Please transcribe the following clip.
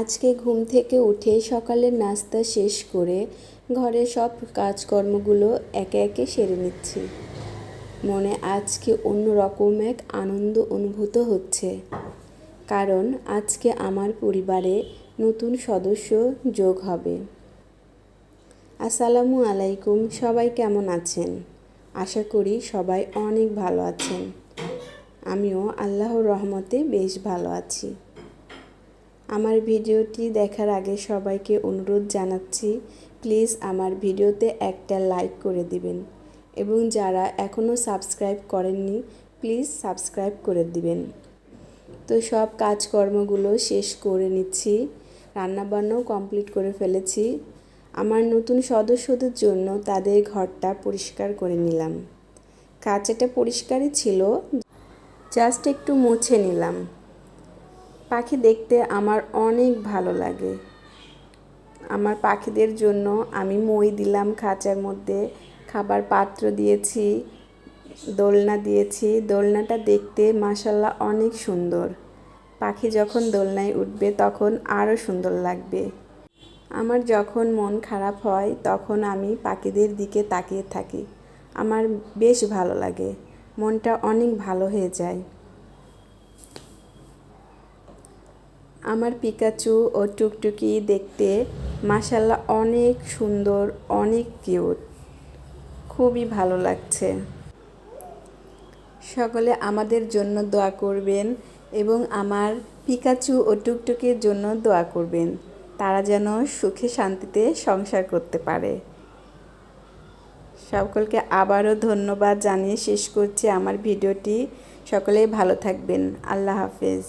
আজকে ঘুম থেকে উঠে সকালের নাস্তা শেষ করে ঘরের সব কাজকর্মগুলো একে একে সেরে নিচ্ছি। মনে আজকে অন্য রকম এক আনন্দ অনুভূত হচ্ছে। কারণ আজকে আমার পরিবারে নতুন সদস্য যোগ হবে। আসসালামু আলাইকুম, সবাই কেমন আছেন? আশা করি সবাই অনেক ভালো আছেন। আমিও আল্লাহর রহমতে বেশ ভালো আছি। আমার ভিডিওটি দেখার আগে সবাইকে অনুরোধ জানাচ্ছি, প্লিজ আমার ভিডিওতে একটা লাইক করে দিবেন। এবং যারা এখনও সাবস্ক্রাইব করেননি, প্লিজ সাবস্ক্রাইব করে দিবেন। তো সব কাজকর্মগুলো শেষ করে নিচ্ছি। রান্নাবান্নাও কমপ্লিট করে ফেলেছি। আমার নতুন সদস্যদের জন্য তাদের ঘরটা পরিষ্কার করে নিলাম। কাঁচাটা পরিষ্কারই ছিল, জাস্ট একটু মুছে নিলাম। পাখি দেখতে আমার অনেক ভালো লাগে। আমার পাখিদের জন্য আমি মই দিলাম খাঁচার মধ্যে, খাবার পাত্র দিয়েছি, দোলনা দিয়েছি। দোলনাটা দেখতে মাসাল্লাহ অনেক সুন্দর। পাখি যখন দোলনায় উঠবে তখন আরও সুন্দর লাগবে। আমার যখন মন খারাপ হয় তখন আমি পাখিদের দিকে তাকিয়ে থাকি। আমার বেশ ভালো লাগে। মনটা অনেক ভালো হয়ে যায়। আমার পিকাচু ও টুকটুকি দেখতে মাসাল্লাহ অনেক সুন্দর, অনেক কিউট। খুবই ভালো লাগছে। সকলে আমাদের জন্য দোয়া করবেন এবং আমার পিকাচু ও টুকটুকির জন্য দোয়া করবেন। তারা যেন সুখে শান্তিতে সংসার করতে পারে। সকলকে আবারও ধন্যবাদ জানিয়ে শেষ করছি আমার ভিডিওটি। সকলেই ভালো থাকবেন। আল্লাহ হাফেজ।